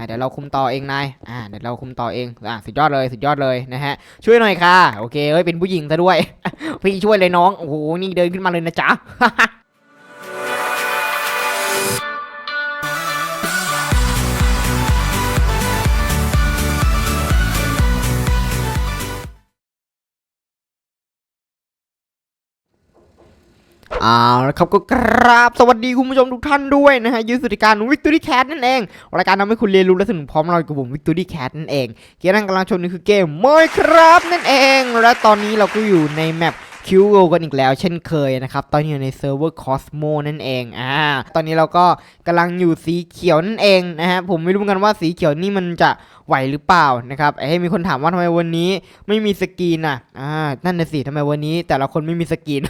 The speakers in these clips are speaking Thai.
อ่าเดี๋ยวเราคุมต่อเองนายอ่าเดี๋ยวเราคุมต่อเองอ่าสุดยอดเลยสุดยอดเลยนะฮะช่วยหน่อยค่ะโอเคเอ้ยเป็นผู้หญิงซะด้วย พี่ช่วยเลยน้องโอ้โหนี่เดินขึ้นมาเลยนะจ๊ะ เอาละครับก็กราบสวัสดีคุณผู้ชมทุกท่านด้วยนะฮะยืนสุดการ Victory Cat นั่นเองรายการทำให้คุณเรียนรู้และสนุกพร้อมเรากับผม Victory Cat นั่นเองเกมนั่งกำลังชมนี่คือเกม Minecraft นั่นเอง และตอนนี้เราก็อยู่ในแมปคิวโกันอีกแล้วเช่นเคยนะครับ ตอนนี้อยู่ในเซิร์ฟเวอร์ Cosmo นั่นเองอ่าตอนนี้เราก็กำลังอยู่สีเขียวนั่นเองนะฮะผมไม่รู้กันว่าสีเขียวนี่มันจะ ไหวหรือเปล่านะครับไอ้มีคนถามว่าทำไมวันนี้ไม่มีสกรีนอะอ่านั่นน่ะสิทำไมวันนี้ แต่ละคนไม่มีสกรีน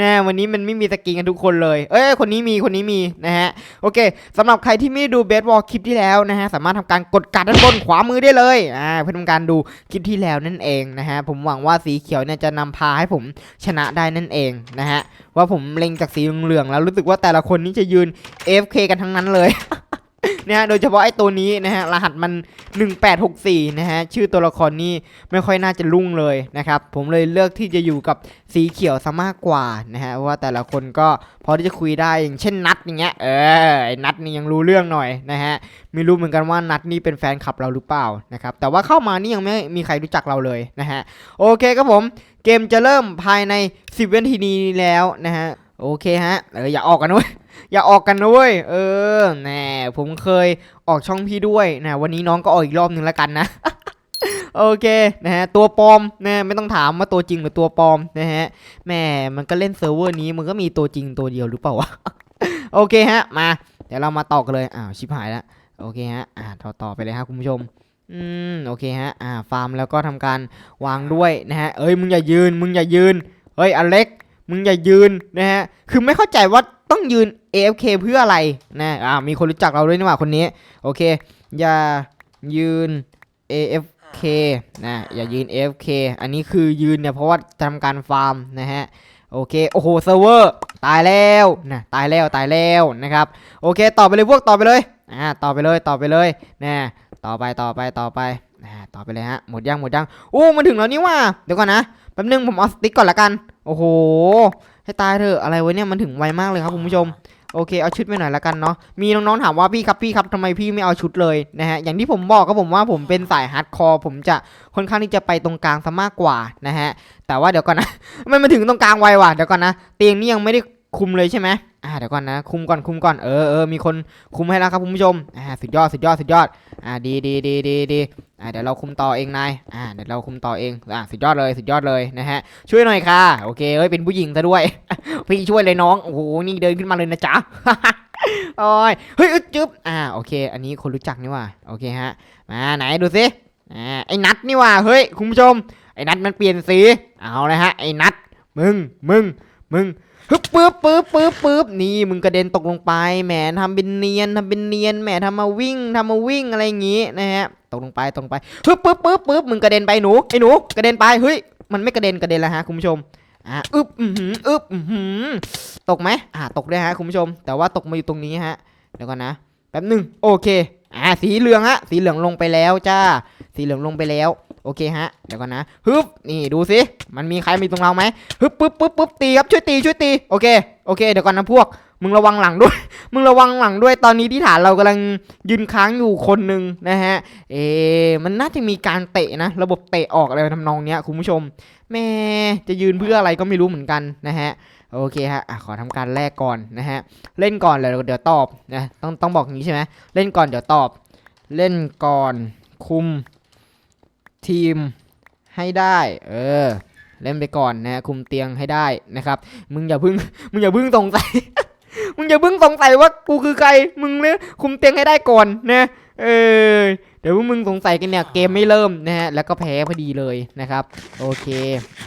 นะวันนี้มันไม่มีสกินกันทุกคนเลย เอ้ย คนนี้มี คนนี้มีนะฮะ โอเคสำหรับใครที่ไม่ดูเบสบอลคลิปที่แล้วนะฮะ สามารถทำการกดการด้านบนขวามือได้เลย อ่า เพื่อทำการดูคลิปที่แล้วนั่นเองนะฮะ ผมหวังว่าสีเขียวเนี่ยจะนำพาให้ผมชนะได้นั่นเองนะฮะ ว่าผมเล็งจากสีเหลืองแล้วรู้สึกว่าแต่ละคนนี่จะยืน AFK กันทั้งนั้นเลย นะฮะโดยเฉพาะไอ้ตัวนี้นะฮะรหัสมัน 1864นะฮะชื่อตัวละครนี่ไม่ค่อยน่าจะรุ่งเลยนะครับผมเลยเลือกที่จะอยู่กับสีเขียวซะมากกว่านะฮะเพราะว่าแต่ละคนก็พอที่จะคุยได้อย่างเช่นนัดอย่างเงี้ยเออไอ้นัดนี่ยังรู้เรื่องหน่อยนะฮะไม่รู้เหมือนกันว่านัดนี่เป็นแฟนคลับเราหรือเปล่านะครับแต่ว่าเข้ามานี่ยังไม่มีใครรู้จักเราเลยนะฮะโอเคครับผมเกมจะเริ่มภายใน 10วินาทีนี้แล้วนะฮะโอเคฮะเอออย่าออกกันนะเว้ย อย่าออกกันนะเว้ย เออ แน่ ผมเคยออกช่องพี่ด้วยนะวันนี้น้องก็ออกอีกรอบหนึ่งแล้วกันนะโอเคนะฮะตัวปลอมนะไม่ต้องถามว่าตัวจริงหรือตัวปลอมนะฮะแหม่มันก็เล่นเซิร์ฟเวอร์นี้มันก็มีตัวจริงตัวเดียวหรือเปล่าวะโอเคฮะมาเดี๋ยวเรามาต่อกันเลยอ้าวชิบหายแล้วโอเคฮะอ่าต่อต่อไปเลยฮะคุณผู้ชมอืมโอเคฮะอ่าฟาร์มแล้วก็ทำการวางด้วยนะฮะเอ้ยมึงอย่ายืน มึงอย่ายืนเฮ้ยอเล็กมึงอย่ายืนนะฮะคือไม่เข้าใจว่า ต้องยืน AFK เพื่ออะไรนะอ่ามีคนรู้จักเราด้วยนี่หว่าคนนี้ โอเค อย่ายืน AFK นะอย่ายืน AFK อันนี้คือยืนเนี่ยเพราะว่าทำการฟาร์มนะฮะโอเค โอ้โหเซิร์ฟเวอร์ตายแล้วนะตายแล้วตายแล้วนะครับ โอเค ต่อไปเลยพวกต่อไปเลยอ่าต่อไปเลยต่อไปเลยนะต่อไปต่อไปต่อไปอ่าต่อไปเลยฮะหมดยังหมดยังอู้มันถึงแล้วนี่ว่าเดี๋ยวก่อนนะแป๊บนึงผมเอาสติ๊กก่อนละกัน โอ้โห ให้ตายเถอะอะไรวะเนี่ยมันถึงไวมากเลยครับคุณผู้ชมโอเคเอาชุดไปหน่อยละกันเนาะมีน้องๆถามว่าพี่ครับพี่ครับทำไมพี่ไม่เอาชุดเลยนะฮะอย่างที่ผมบอกก็ผมว่าผมเป็นสายฮาร์ดคอร์ผมจะค่อนข้างที่จะไปตรงกลางซะมากกว่านะฮะแต่ว่าเดี๋ยวก่อนนะมันมาถึงตรงกลางไวว่ะเดี๋ยวก่อนนะเตียงนี่ยังไม่ได้ คุมเลยใช่ไหมอ่าเดี๋ยวก่อนนะ คุมก่อนคุมก่อนเออเออมีคนคุมให้แล้วครับคุณผู้ชมอ่าสุดยอดสุดยอดสุดยอดอ่าดีดีดีดีดีอ่าเดี๋ยวเราคุมต่อเองนายอ่าเดี๋ยวเราคุมต่อเองอ่าสุดยอดเลยสุดยอดเลยนะฮะช่วยหน่อยค่ะโอเคเอ้ยเป็นผู้หญิงซะด้วย พี่ช่วยเลยน้องโอ้โหนี่เดินขึ้นมาเลยนะจ๊ะโอ้ยเฮ้ยอึดจึ๊บอ่าโอเค อันนี้คนรู้จักนี่ว่าโอเคฮะมาไหนดูสิอ่าไอ้นัดนี่ว่าเฮ้ยคุณผู้ชมไอ้นัดมันเปลี่ยนสีเอาเลยฮะไอ้นัดมึงมึงมึง ฮึบปึ๊บปึ๊บปึ๊บปึ๊บนี่มึงกระเด็นตกลงไปแหมทำเป็นเนียนทำเป็นเนียนแหมทำมาวิ่งทำมาวิ่งอะไรอย่างงี้นะฮะตกลงไปตกลงไปฮึบปึ๊บปึ๊บปึ๊บมึงกระเด็นไปหนูไอ้หนูกระเด็นไปเฮ้ยมันไม่กระเด็นกระเด็นแล้วฮะคุณผู้ชมอ่าอึบอือหืออึบอือหือตกไหมอ่าตกด้วยฮะคุณผู้ชม แต่ว่าตกมาอยู่ตรงนี้ฮะเดี๋ยวก่อนนะแป๊บหนึ่งโอเคอ่าสีเหลืองฮะสีเหลืองลงไปแล้วจ้า สีเหลืองลงไปแล้ว โอเคฮะ เดี๋ยวก่อนนะฮึบนี่ดูสิ มันมีใครมีตรงเราไหมฮึบปึ๊บปึ๊บปึ๊บตีครับช่วยตีช่วยตี โอเค โอเค เดี๋ยวก่อนนะพวก มึงระวังหลังด้วย มึงระวังหลังด้วย ตอนนี้ที่ฐานเรากำลังยืนค้างอยู่คนหนึ่งนะฮะ เอ๊ะมันน่าจะมีการเตะนะ ระบบเตะออกอะไรทำนองเนี้ยคุณผู้ชม แม่จะยืนเพื่ออะไรก็ไม่รู้เหมือนกันนะฮะโอเคฮะอะขอทำการแลกก่อนนะฮะ เล่นก่อนเลยเดี๋ยวตอบนะ ต้องต้องบอกอย่างนี้ใช่ไหมเล่นก่อนเดี๋ยวตอบ เล่นก่อนคุม ทีมให้ได้ เออ เล่นไปก่อนนะคุมเตียงให้ได้นะครับ มึงอย่าพึ่งมึงอย่าพึ่งสงสัยมึงอย่าพึ่งสงสัยว่ากูคือใคร มึงเนี่ยคุมเตียงให้ได้ก่อนนะเออเดี๋ยวพวกมึงสงสัยกันเนี่ยเกมไม่เริ่มนะฮะแล้วก็แพ้พอดีเลยนะครับ โอเค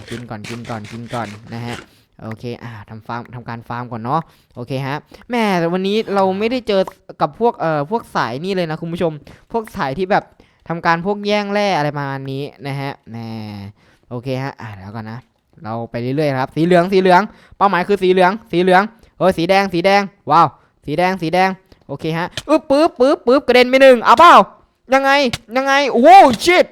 กินก่อนกินก่อนกินก่อนนะฮะโอเค อ่าทำฟาร์มทำการฟาร์มก่อนเนาะ โอเคฮะ แม่แต่วันนี้เราไม่ได้เจอกับพวก เอ่อ พวกสายนี่เลยนะคุณผู้ชม พวกสายที่แบบ ทำการพวกแย่งแร่อะไรประมาณนี้นะฮะแม่โอเคฮะอ่าแล้วก่อนนะ เราไปเรื่อยๆครับ สีเหลืองสีเหลือง เป้าหมายคือสีเหลือง สีเหลืองเฮ้ยสีแดงสีแดง ว้าว สีแดงสีแดง โอเคฮะอึ๊บปึ๊บปึ๊บปึ๊บกระเด็นไปหนึ่งเอาเปล่ายังไงยังไงโอ้โหชิด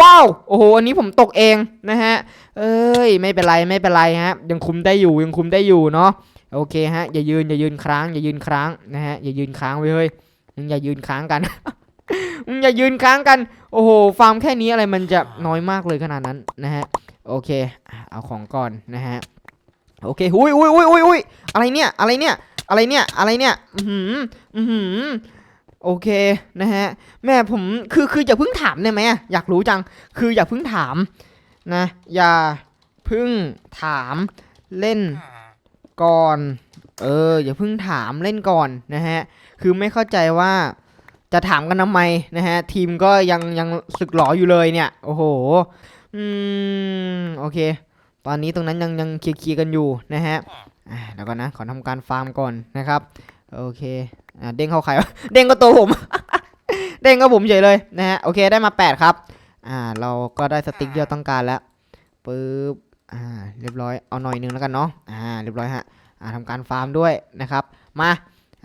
ว้าวโอ้โหอันนี้ผมตกเองนะฮะ เอ้ยไม่เป็นไรไม่เป็นไรฮะ ยังคุมได้อยู่ยังคุมได้อยู่เนาะโอเคฮะอย่ายืนอย่ายืนค้างอย่ายืนค้างนะฮะอย่ายืนค้างไว้เฮ้ยมึงอย่ายืนค้างกัน มึงอย่ายืนค้างกัน โอ้โห ฟาร์มแค่นี้อะไรมันจะน้อยมากเลยขนาดนั้นนะฮะ โอเค เอาของก่อนนะฮะ โอเคหุยหุยหุยหุยหุยอะไรเนี่ย อะไรเนี่ย อะไรเนี่ย อะไรเนี่ย อือหืออือหือโอเคนะฮะ แม่ผม คือ คืออย่าเพิ่งถามได้ไหมอะอยากรู้จัง คืออย่าเพิ่งถามนะ อย่าเพิ่งถามเล่นก่อน เออ อย่าเพิ่งถามเล่นก่อนนะฮะ คือไม่เข้าใจว่า จะถามกันทำไมนะฮะ ทีมก็ยังยังสึกหลออยู่เลยเนี่ย โอ้โห อืม โอเค ตอนนี้ตรงนั้นยังยังเคลียร์กันอยู่นะฮะอ่าเดี๋ยวก่อนนะ ขอทำการฟาร์มก่อนนะครับ โอเค อ่า เด้งเข้าใครวะ เด้งก็ตัวผม เด้งก็ผมเฉยเลยนะฮะ โอเค ได้มา 8 ครับ อ่า เราก็ได้สติ๊กที่เราต้องการแล้วปึ๊บ อ่า เรียบร้อย เอาหน่อยหนึงแล้วกันเนาะ อ่า เรียบร้อยฮะ อ่าทำการฟาร์มด้วยนะครับ มา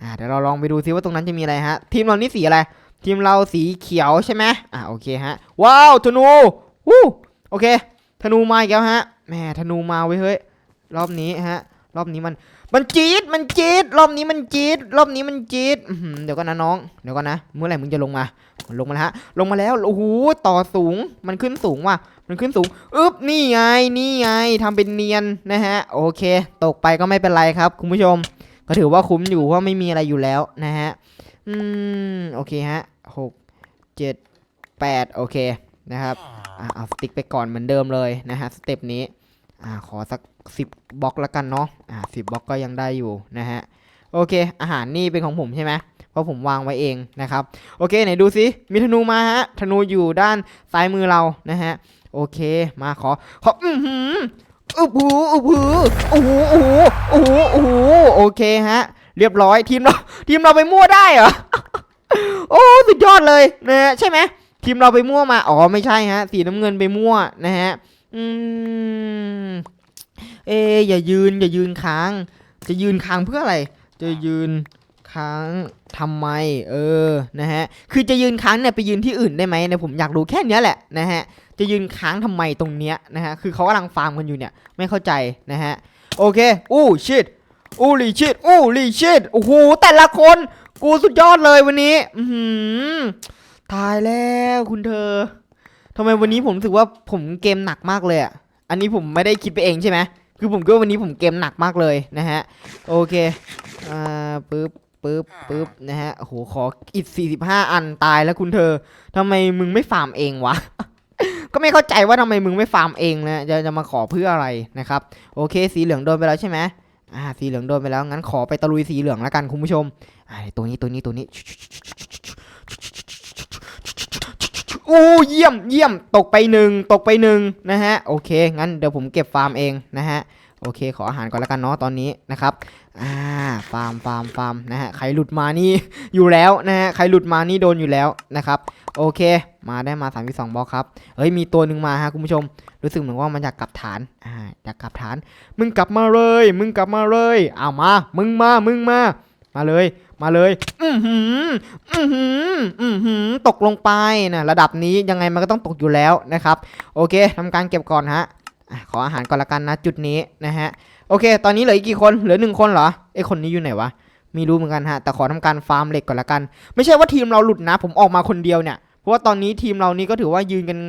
อ่าเดี๋ยวเราลองไปดูซิว่าตรงนั้นจะมีอะไรฮะ ทีมเรานี่สีอะไร ทีมเราสีเขียวใช่ไหมอ่าโอเคฮะ ว้าวธนูวู้โอเค ธนูมาอีกแล้วฮะแหมธนูมาเว้ยเฮ้ย รอบนี้ฮะ รอบนี้มัน มันจี๊ด มันจี๊ด รอบนี้มันจี๊ด รอบนี้มันจี๊ดเดี๋ยวก่อนนะน้อง เดี๋ยวก่อนนะ เมื่อไหร่มึงจะลงมา ลงมาแล้วฮะ ลงมาแล้ว โอ้โห ต่อสูง มันขึ้นสูงว่ะ มันขึ้นสูง อึ๊บ นี่ไง นี่ไงทำเป็นเนียนนะฮะ โอเค ตกไปก็ไม่เป็นไรครับ คุณผู้ชม ก็ถือว่าคุ้มอยู่เพราะไม่มีอะไรอยู่แล้วนะฮะ อืม โอเคฮะหกเจ็ดแปดโอเคนะครับอะเอาสติ๊กไปก่อนเหมือนเดิมเลยนะฮะสเต็ปนี้อ่าขอสักสิบบล็อกล้วกันเนาะอ่าสิบบล็อกก็ยังได้อยู่นะฮะโอเค อาหารนี่เป็นของผมใช่ไหมเพราะผมวางไว้เองนะครับ โอเคไหนดูซิมีธนูมาฮะธนูอยู่ด้านซ้ายมือเรานะฮะ โอเคมาขอขออือหื ออึบหูอึบหูโอ้โหโอ้โหโอ้โหโอ้โหโอเคฮะ เรียบร้อยทีมเราทีมเราไปมั่วได้เหรอโอ้สุดยอดเลยนะฮะใช่ไหมทีมเราไปมั่วมาอ๋อไม่ใช่ฮะ สีน้ำเงินไปมั่วนะฮะอืมเออย่ายืนอย่ายืนค้าง จะยืนค้างเพื่ออะไร จะยืน ค้างทำไม เออ นะฮะ คือจะยืนค้างเนี่ยไปยืนที่อื่นได้ไหมเนี่ยผมอยากรู้แค่นี้แหละนะฮะ จะยืนค้างทำไมตรงเนี้ยนะฮะ คือเขากำลังฟาร์มกันอยู่เนี่ย ไม่เข้าใจนะฮะ โอเค อู้ชิดอู้ลีชิดอู้ลีชิดโอ้โห แต่ละคน กูสุดยอดเลยวันนี้ อือหือตายแล้วคุณเธอทำไมวันนี้ผมรู้สึกว่าผมเกมหนักมากเลยอะ อันนี้ผมไม่ได้คิดไปเองใช่ไหมคือผมคิดว่าวันนี้ผมเกมหนักมากเลยนะฮะ โอเค อ่าปึ๊บ ปึ๊บปึ๊บนะฮะโอ้โหขออิด45 อันตายแล้วคุณเธอทำไมมึงไม่ฟาร์มเองวะ ก็ไม่เข้าใจว่าทำไมมึงไม่ฟาร์มเองนะจะจะมาขอเพื่ออะไรนะครับ โอเค สีเหลืองโดนไปแล้วใช่ไหมอ่าสีเหลืองโดนไปแล้วงั้นขอไปตะลุยสีเหลืองแล้วกันคุณผู้ชมอ่าตัวนี้ตัวนี้ตัวนี้โอ้เยี่ยมเยี่ยมตกไปหนึ่งตกไปหนึ่งนะฮะโอเคงั้นเดี๋ยวผมเก็บฟาร์มเองนะฮะโอเค ขออาหารก่อนแล้วกันเนาะตอนนี้นะครับ อ่าฟาร์มฟาร์มฟาร์มนะฮะใครหลุดมานี่อยู่แล้วนะฮะใครหลุดมานี่โดนอยู่แล้วนะครับโอเค มาได้มา3ามสองบล็อกครับเฮ้ยมีตัวหนึ่งมาฮะคุณผู้ชม รู้สึกเหมือนว่ามันอยากกลับฐานอ่าอยากกลับฐาน มึงกลับมาเลย มึงกลับมาเลยเอามา มึงมามึงมา มาเลย มาเลย อือหืออือหืออือหือตกลงไปนะระดับนี้ยังไงมันก็ต้องตกอยู่แล้วนะครับ โอเคทำการเก็บก่อนฮะ ขออาหารก่อนละกันนะจุดนี้นะฮะโอเค ตอนนี้เหลืออีกกี่คนเหลือหนึ่งคนเหรอไอคนนี้อยู่ไหนวะไม่รู้เหมือนกันฮะแต่ขอทำการฟาร์มเหล็กก่อนละกัน ไม่ใช่ว่าทีมเราหลุดนะ ผมออกมาคนเดียวเนี่ยเพราะว่าตอนนี้ทีมเรานี่ก็ถือว่ายืนกัน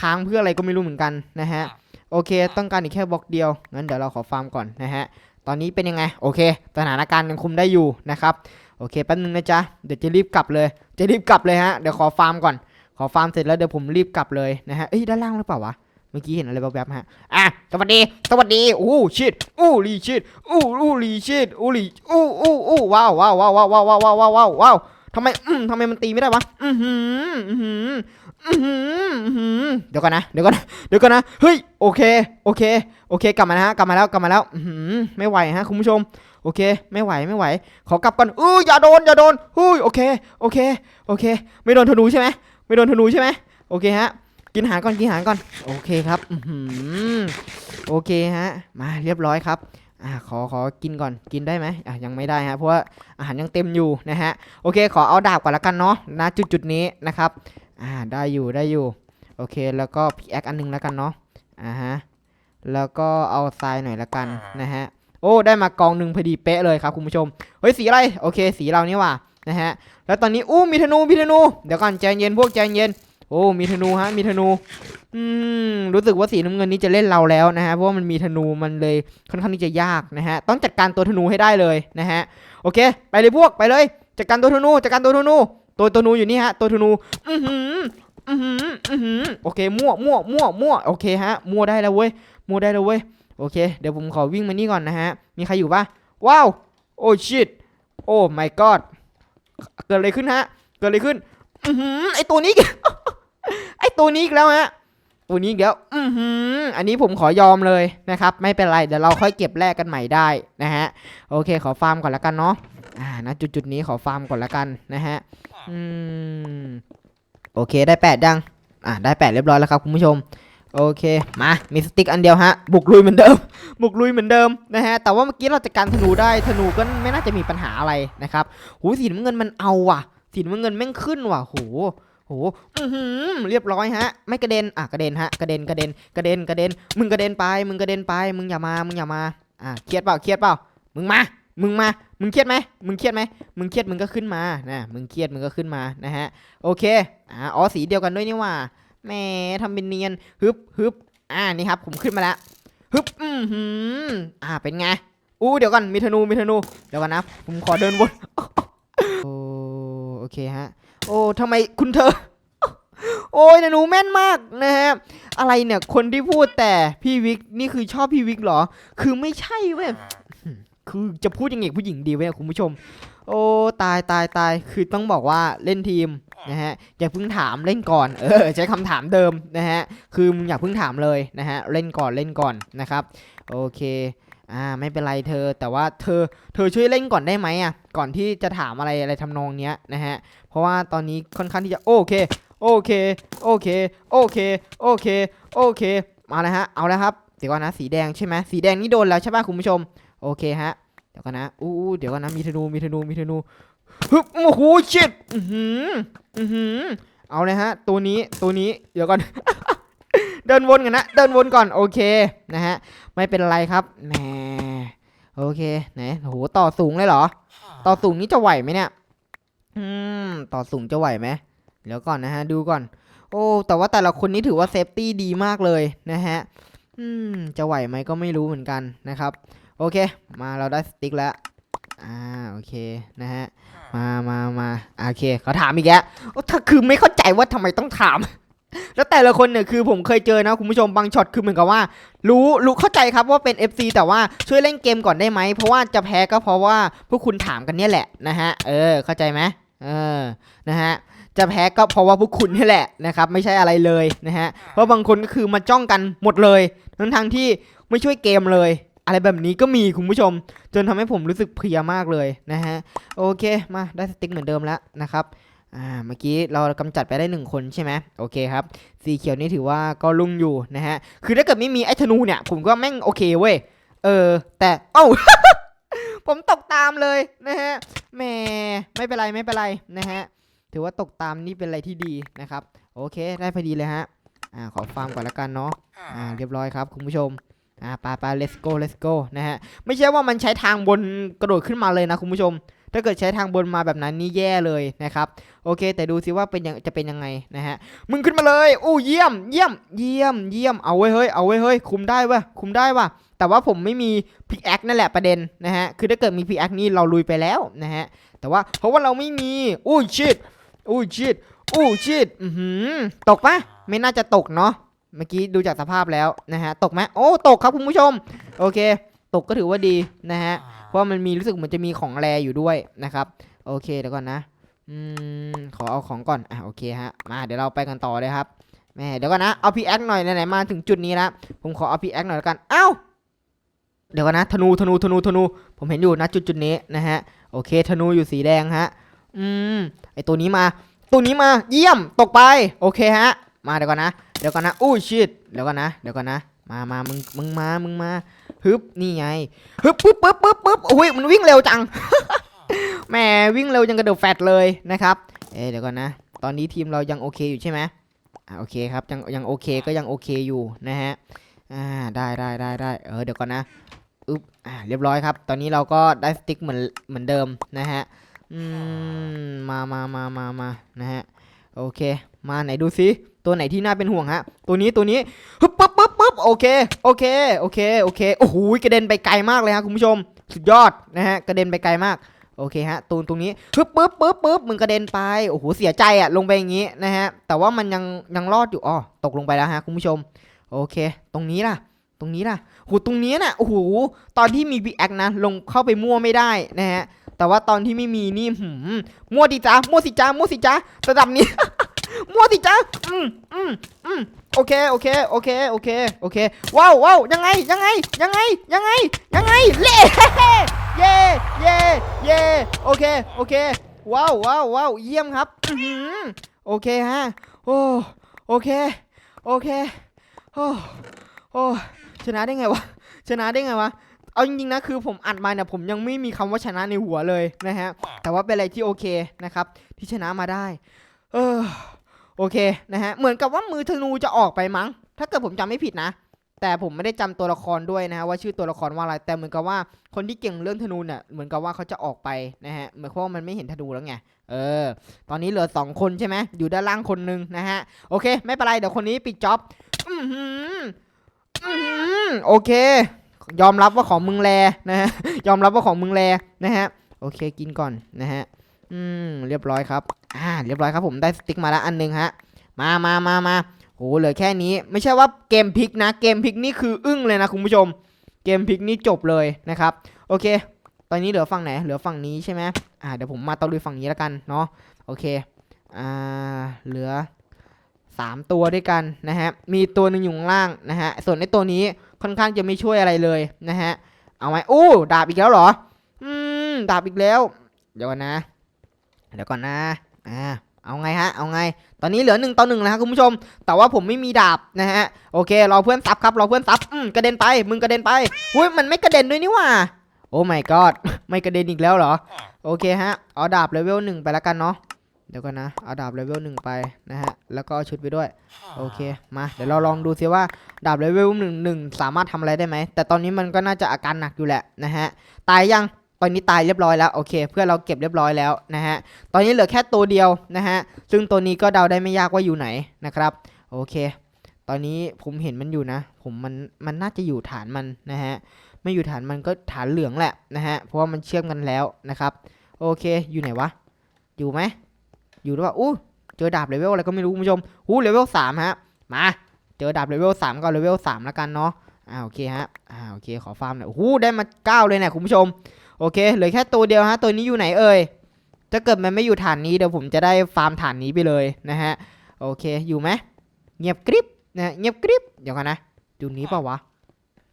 ค้างเพื่ออะไรก็ไม่รู้เหมือนกันนะฮะโอเค ต้องการอีกแค่บล็อกเดียวงั้นเดี๋ยวเราขอฟาร์มก่อนนะฮะตอนนี้เป็นยังไงโอเคสถานการณ์ยังคุมได้อยู่นะครับโอเคแป๊บนึงนะจ๊ะเดี๋ยวจะรีบกลับเลย จะรีบกลับเลยฮะเดี๋ยวขอฟาร์มก่อน ขอฟาร์มเสร็จแล้วเดี๋ยวผมรีบกลับเลยนะฮะเอ้ยด้านล่างหรือเปล่าวะ มื่อกี้เห็นอะไรแวบๆฮะ อะ สวัสดี สวัสดี อู้ชิดอู้ลีชิดอู้อู้ลีชิดอู้ลีอู้อู้อู้ว้าวว้าวว้าวว้าวว้าวว้าวว้าวว้าวว้าวทำไม อืมทำไมมันตีไม่ได้วะ อือหือ อือหือ อือหือ อือหือ เดี๋ยวก่อนนะ เดี๋ยวก่อนนะ เดี๋ยวก่อนนะ เฮ้ย โอเค โอเค โอเค กลับมานะฮะ กลับมาแล้ว กลับมาแล้ว อือหือ ไม่ไหวฮะคุณผู้ชม โอเค ไม่ไหว ไม่ไหว ขอกลับก่อนอู้อย่าโดน อย่าโดนหุ้ยโอเค โอเค โอเค ไม่โดนธนูใช่ไหมไม่โดนธนูใช่ไหมโอเคฮะ กินอาหารก่อนกินอาหารก่อนโอเคครับอือหือโอเคฮะ มาเรียบร้อยครับอ่าขอขอกินก่อนกินได้ไหมอะยังไม่ได้ฮะเพราะว่าอาหารยังเต็มอยู่นะฮะโอเค ขอเอาดาบก่อนละกันเนาะณจุดจุดๆนี้นะครับอ่าได้อยู่ได้อยู่โอเค แล้วก็พิกแอคอันหนึงแล้วกันเนาะอ่าฮะแล้วก็เอาทรายหน่อยละกันนะฮะโอ้ได้มากองหนึ่งพอดีเป๊ะเลยครับคุณผู้ชมเฮ้ยสีอะไรโอเค สีเรานี่หว่านะฮะแล้วตอนนี้อู้มีธนูมีธนูเดี๋ยวก่อนใจเย็นพวกใจเย็นโอ้มีธนูฮะมีธนู อืมรู้สึกว่าสีน้ำเงินนี้จะเล่นเราแล้วนะฮะเพราะว่ามันมีธนูมันเลยค่อนข้างที่จะยากนะฮะต้องจัดการตัวธนูให้ได้เลยนะฮะโอเค ไปเลยพวกไปเลยจัดการตัวธนูจัดการตัวธนู ตัวธนูอยู่นี่ฮะ ตัวธนูอือหืออือหืออือหือโอเคมั่วมั่วมั่วมั่วโอเคฮะมั่วได้แล้วเว้ยมั่วได้แล้วเว้ยโอเค เดี๋ยวผมขอวิ่งมานี่ก่อนนะฮะ มีใครอยู่ปะว้าว โอ้ชิตโอ้ my god เกิดอะไรขึ้นฮะ เกิดอะไรขึ้น อือหือไอตัวนี้ ไอตัวนี้อีกแล้วฮะตัวนี้อีกแล้วอือหืออันนี้ผมขอยอมเลยนะครับ ไม่เป็นไร เดี๋ยวเราค่อยเก็บแลกกันใหม่ได้นะฮะ โอเค ขอฟาร์มก่อนละกันเนาะ อ่าณจุดจุดนี้ขอฟาร์มก่อนละกันนะฮะ อืม โอเค ได้แปดยัง อ่า ได้แปดเรียบร้อยแล้วครับคุณผู้ชมโอเค มา มีสติ๊กอันเดียวฮะ บุกลุยเหมือนเดิม บุกลุยเหมือนเดิมนะฮะ แต่ว่าเมื่อกี้เราจัดการธนูได้ ธนูก็ไม่น่าจะมีปัญหาอะไรนะครับ หูสีน้ำเงินมันเอาว่ะ สีน้ำเงินแม่งขึ้นว่ะ โห โหอือหือเรียบร้อยฮะ ไม่กระเด็น อะกระเด็นฮะ กระเด็น กระเด็น กระเด็น กระเด็น มึงกระเด็นไป มึงกระเด็นไป มึงอย่ามา มึงอย่ามา อะ เครียดเปล่า เครียดเปล่า มึงมา มึงมา มึงเครียดไหมมึงเครียดไหมมึงเครียดมึงก็ขึ้นมา นะ มึงเครียดมึงก็ขึ้นมา นะฮะ โอเค อ่าอ๋อ สีเดียวกันด้วยนี่หว่าแหมทำเป็นเนียน ฮึบฮึบอ่า นี่ครับ ผมขึ้นมาแล้วฮึบ อือหืออ่า เป็นไงอู้เดี๋ยวก่อน มีธนู มีธนู เดี๋ยวก่อนนะ ผมขอเดินวนโอ้โอเคฮะ โอ้ทำไมคุณเธอ โอ้ยแต่หนูแม่นมากนะฮะ อะไรเนี่ย คนที่พูดแต่พี่วิกนี่คือชอบพี่วิกเหรอ คือไม่ใช่เว้ย คือจะพูดยังไงผู้หญิงดีเว้ยคุณผู้ชม โอ้ตายตายตาย คือต้องบอกว่าเล่นทีมนะฮะ อย่าเพิ่งถามเล่นก่อน เออใช้คำถามเดิมนะฮะ คือมึงอย่าเพิ่งถามเลยนะฮะ เล่นก่อนเล่นก่อนนะครับ โอเค อ่าไม่เป็นไรเธอ แต่ว่าเธอเธอช่วยเล่นก่อนได้ไหมอะก่อนที่จะถามอะไรอะไรทำนองเนี้ยนะฮะเพราะว่าตอนนี้ค่อนข้างที่จะโอเคโอเคโอเคโอเคโอเคโอเคมาแล้วฮะเอาแล้วครับเดี๋ยวก่อนนะสีแดงใช่ไหมสีแดงนี่โดนแล้วใช่ป่ะคุณผู้ชมโอเคฮะเดี๋ยวก่อนนะอู้เดี๋ยวก่อนนะมีธนูมีธนูมีธนูฮึบโอ้โหชิดอือหืออือหือเอาเลยฮะตัวนี้ตัวนี้เดี๋ยวก่อน เดินวนกันนะ เดินวนก่อนโอเคนะฮะ ไม่เป็นไรครับแหมโอเคไหนโหต่อสูงเลยเหรอ ต่อสูงนี้จะไหวไหมเนี่ย อืม ต่อสูงจะไหวไหมเดี๋ยวก่อนนะฮะ ดูก่อน โอ้ แต่ว่าแต่ละคนนี้ถือว่าเซฟตี้ดีมากเลยนะฮะ อืม จะไหวไหมก็ไม่รู้เหมือนกันนะครับ โอเค มาเราได้สติ๊กแล้ว อ่า โอเค นะฮะ มามามาโอเคเขาถามอีกแล้วโอ้ถ้าคือไม่เข้าใจว่าทำไมต้องถาม แล้วแต่ละคนเนี่ยคือผมเคยเจอนะคุณผู้ชมบางช็อตคือเหมือนกับว่า รู้รู้เข้าใจครับว่าเป็น FC แต่ว่าช่วยเล่นเกมก่อนได้ไหมเพราะว่าจะแพ้ก็เพราะว่าพวกคุณถามกันเนี่ยแหละนะฮะเออเข้าใจไหมเออนะฮะจะแพ้ก็เพราะว่าพวกคุณนี่แหละนะครับไม่ใช่อะไรเลยนะฮะเพราะบางคนก็คือมาจ้องกันหมดเลยทั้งทงที่ไม่ช่วยเกมเลย อะไรแบบนี้ก็มีคุณผู้ชม จนทำให้ผมรู้สึกเพลียมากเลยนะฮะโอเคมาได้สติ๊กเหมือนเดิมแล้วนะครับ อ่าเมื่อกี้เรากำจัดไปได้หนึ่งคนใช่ไหมโอเคครับสีเขียวนี่ถือว่าก็ลุ่งอยู่นะฮะคือถ้าเกิดไม่มีไอ้ธนูเนี่ย ผมก็แม่งโอเคเว้ยเออแต่เอ้า ผมตกตามเลยนะฮะแหมไม่เป็นไรไม่เป็นไรนะฮะถือว่าตกตามนี่เป็นอะไรที่ดีนะครับ โอเคได้พอดีเลยฮะอ่าขอฟาร์มก่อนละกันเนาะอ่าเรียบร้อยครับคุณผู้ชมอ่าปไป let's go let's go นะฮะไม่ใช่ว่ามันใช้ทางบนกระโดดขึ้นมาเลยนะคุณผู้ชม ถ้าเกิดใช้ทางบนมาแบบนั้นนี่แย่เลยนะครับโอเค แต่ดูสิว่าเป็นยังจะเป็นยังไงนะฮะมึงขึ้นมาเลยอู้เยี่ยมเยี่ยมเยี่ยมเยี่ยมเอาไว้เฮ้ยเอาไว้เฮ้ยคุมได้เว้ยคุมได้ว่ะแต่ว่าผมไม่มีพิกแอคนั่นแหละประเด็นนะฮะคือถ้าเกิดมีพิกแอคนี่เราลุยไปแล้วนะฮะแต่ว่าเพราะว่าเราไม่มีอู้ชิดอู้ชิดอู้ชิดอือหือตกปะไม่น่าจะตกเนาะเมื่อกี้ดูจากสภาพแล้วนะฮะตกไหมโอ้ตกครับคุณผู้ชม โอเค ตกก็ถือว่าดีนะฮะ เพราะมันมีรู้สึกเหมือนจะมีของแรอยู่ด้วยนะครับโอเคเดี๋ยวก่อนนะอืมขอเอาของก่อนอะโอเคฮะมาเดี๋ยวเราไปกันต่อเลยครับแม่เดี๋ยวก่อนนะเอาพีแอคหน่อยไหนๆมาถึงจุดนี้แล้วผมขอเอาพีแอคหน่อยแล้วกันเอ้าเดี๋ยวก่อนนะธนูธนูธนูธนู ผมเห็นอยู่นะจุดจุดนี้นะฮะโอเคธนูอยู่สีแดงฮะอืมไอตัวนี้มาตัวนี้มาเยี่ยมตกไปโอเคฮะ มาเดี๋ยวก่อนนะเดี๋ยวก่อนนะอู้ชิดเดี๋ยวก่อนนะเดี๋ยวก่อนนะ มามามึงมึงมามึงมา ฮึบนี่ไงฮึบปึ๊บปึ๊บปึ๊บปึ๊บอุ้ยมันวิ่งเร็วจังแหมวิ่งเร็วจังกระโดดแฟดเลยนะครับเอ๊เดี๋ยวก่อนนะ ตอนนี้ทีมเรายังโอเคอยู่ใช่ไหมอ่าโอเคครับยังยังโอเคก็ยังโอเคอยู่นะฮะอ่าได้ได้ได้ได้เออเดี๋ยวก่อนนะอึ๊บอ่าเรียบร้อยครับ ตอนนี้เราก็ได้สติ๊กเหมือนเหมือนเดิมนะฮะอืมมามามามามานะฮะโอเค มาไหนดูซิตัวไหนที่น่าเป็นห่วงฮะ ตัวนี้ตัวนี้ฮึบ โอเค โอเค โอเค โอเค โอ้โห กระเด็นไปไกลมากเลยฮะคุณผู้ชม สุดยอดนะฮะ กระเด็นไปไกลมาก โอเคฮะ ตูนตรงนี้ปึ๊บปึ๊บปึ๊บปึ๊บมึงกระเด็นไป โอ้โห เสียใจอะลงไปอย่างงี้นะฮะ แต่ว่ามันยังยังรอดอยู่ อ๋อ ตกลงไปแล้วฮะคุณผู้ชม โอเค ตรงนี้ล่ะ ตรงนี้ล่ะโหตรงนี้น่ะ โอ้โห ตอนที่มีพีแอคนะ ลงเข้าไปมั่วไม่ได้นะฮะ แต่ว่าตอนที่ไม่มีนี่หืมมั่วดิจ้ามั่วสิจ้ามั่วสิจ้าระดับนี้ มั่วสิจ้าอืมอืมอืม โอเคโอเคโอเคโอเคโอเคว้าวว้าวยังไงยังไงยังไงยังไงยังไงเล่เย่เย่เย่โอเคโอเคว้าวว้าวว้าวเยี่ยมครับโอเคฮะโอ้โอเคโอเคโอ้โอ้ชนะได้ไงวะชนะได้ไงวะเอาจริงๆนะคือผมอัดมาเนี่ยผมยังไม่มีคำว่าชนะในหัวเลยนะฮะแต่ว่าเป็นอะไรที่โอเคนะครับ ที่ชนะมาได้ เออ โอเคนะฮะเหมือนกับว่ามือธนูจะออกไปมั้ง ถ้าเกิดผมจำไม่ผิดนะ แต่ผมไม่ได้จำตัวละครด้วยนะฮะว่าชื่อตัวละครว่าอะไรแต่เหมือนกับว่าคนที่เก่งเรื่องธนูเนี่ยเหมือนกับว่าเขาจะออกไปนะฮะเหมือนกับว่ามันไม่เห็นธนูแล้วไงเออ ตอนนี้เหลือสองคนใช่ไหมอยู่ด้านล่างคนหนึงนะฮะโอเค ไม่เป็นไรเดี๋ยวคนนี้ปิดจ็อบอือหืออือหือโอเค ยอมรับว่าของมึงแลนะฮะยอมรับว่าของมึงแลนะฮะโอเคกินก่อนนะฮะ อืมเรียบร้อยครับ อ่า เรียบร้อยครับผมได้สติ๊กมาแล้วอันหนึงฮะ มามามามาโหเหลือแค่นี้ ไม่ใช่ว่าเกมพลิกนะ เกมพลิกนี่คืออึ้งเลยนะคุณผู้ชม เกมพลิกนี่จบเลยนะครับ โอเค ตอนนี้เหลือฝั่งไหน เหลือฝั่งนี้ใช่ไหมอ่า เดี๋ยวผมมาตะลุยฝั่งนี้แล้วกันเนาะ โอเค อ่า เหลือสามตัวด้วยกันนะฮะ มีตัวหนึ่งอยู่ข้างล่างนะฮะ ส่วนในตัวนี้ค่อนข้างจะไม่ช่วยอะไรเลยนะฮะ เอาไหมอู้ดาบอีกแล้วเหรอ อืม ดาบอีกแล้ว เดี๋ยวก่อนนะ เดี๋ยวก่อนนะอ่าเอาไงฮะ เอาไง ตอนนี้เหลือหนึ่งต่อหนึ่งนะครับคุณผู้ชม แต่ว่าผมไม่มีดาบนะฮะ โอเค รอเพื่อนซับครับ รอเพื่อนซับ อืมกระเด็นไป มึงกระเด็นไปอุ้ย มันไม่กระเด็นด้วยนี่ว่า โอ้ my god ไม่กระเด็นอีกแล้วเหรอ โอเคฮะ เอาดาบเลเวลหนึ่งไปแล้วกันเนาะ เดี๋ยวก่อนนะ เอาดาบเลเวลหนึ่งไปนะฮะ แล้วก็เอาชุดไปด้วย โอเค มา เดี๋ยวเราลองดูซิว่าดาบเลเวลหนึ่งหนึ่งสามารถทำอะไรได้ไหม แต่ตอนนี้มันก็น่าจะอาการหนักอยู่แหละนะฮะ ตายยัง ตอนนี้ตายเรียบร้อยแล้วโอเค เพื่อเราเก็บเรียบร้อยแล้วนะฮะตอนนี้เหลือแค่ตัวเดียวนะฮะซึ่งตัวนี้ก็เดาได้ไม่ยากว่าอยู่ไหนนะครับโอเค ตอนนี้ผมเห็นมันอยู่นะ ผมมันมันน่าจะอยู่ฐานมันนะฮะไม่อยู่ฐานมันก็ฐานเหลืองแหละนะฮะเพราะว่ามันเชื่อมกันแล้วนะครับโอเคอยู่ไหนวะอยู่ไหมอยู่หรือเปล่าอู้เจอดาบเลเวลอะไรก็ไม่รู้คุณผู้ชมอู้เลเวลสามฮะมาเจอดาบเลเวลสามก็เลเวลสามแล้วกันเนาะอ่าโอเคฮะอ่าโอเคขอฟาร์มหน่อยโอ้โหได้มาเก้าเลยเนี่ยคุณผู้ชม โอเคเหลือแค่ตัวเดียวฮะตัวนี้อยู่ไหนเอ่ยถ้าเกิดมันไม่อยู่ฐานนี้เดี๋ยวผมจะได้ฟาร์มฐานนี้ไปเลยนะฮะโอเคอยู่ไหมเงียบกริบนะเงียบกริบเดี๋ยวกันนะอยู่นี้เปล่าวะ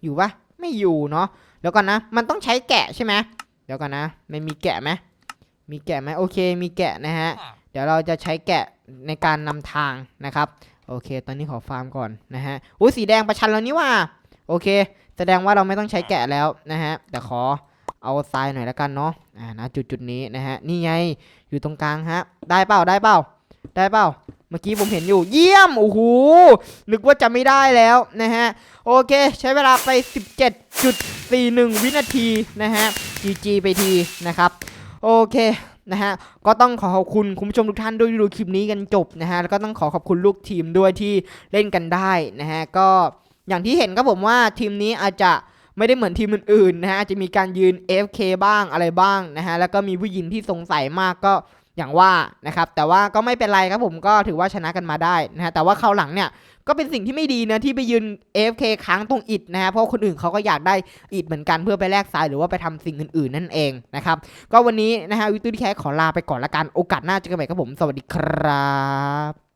อยู่ปะไม่อยู่เนาะเดี๋ยวก่อนนะ มันต้องใช้แกะใช่ไหมเดี๋ยวก่อนนะมันมีแกะไหมมีแกะไหมโอเคมีแกะนะฮะเดี๋ยวเราจะใช้แกะในการนำทางนะครับโอเค ตอนนี้ขอฟาร์มก่อนนะฮะอุ้สีแดงประชันแล้วนี่ว่าโอเค แสดงว่าเราไม่ต้องใช้แกะแล้วนะฮะแต่ขอ เอาทรายหน่อยแล้วกันเนาะอ่านะจุดจุดนี้นะฮะนี่ไงอยู่ตรงกลางฮะ ได้เปล่าได้เปล่าได้เปล่าเมื่อกี้ผมเห็นอยู่เยี่ยมโอ้โหนึกว่าจะไม่ได้แล้วนะฮะโอเค ใช้เวลาไป 17.41 วินาทีนะฮะ GG ไปทีนะครับโอเคนะฮะก็ต้องขอขอบคุณคุณผู้ชมทุกท่านด้วยที่ดูคลิปนี้กันจบนะฮะแล้วก็ต้องขอขอบคุณลูกทีมด้วยที่เล่นกันได้นะฮะก็อย่างที่เห็นครับผมว่าทีมนี้อาจจะ ไม่ได้เหมือนทีมอื่นๆนะฮะจะมีการยืน FK บ้างอะไรบ้างนะฮะแล้วก็มีผู้หญิงที่สงสัยมากก็อย่างว่านะครับแต่ว่าก็ไม่เป็นไรครับผมก็ถือว่าชนะกันมาได้นะฮะแต่ว่าคราวหลังเนี่ยก็เป็นสิ่งที่ไม่ดีนะที่ไปยืน AFK ค้างตรงอิดนะฮะเพราะคนอื่นเขาก็อยากได้อิดเหมือนกันเพื่อไปแลกทรายหรือว่าไปทำสิ่งอื่นๆนั่นเองนะครับก็วันนี้นะฮะวิตูดีแคขอลาไปก่อนละกันโอกาสหน้าเจอกันใหม่ครับผม สวัสดีครับ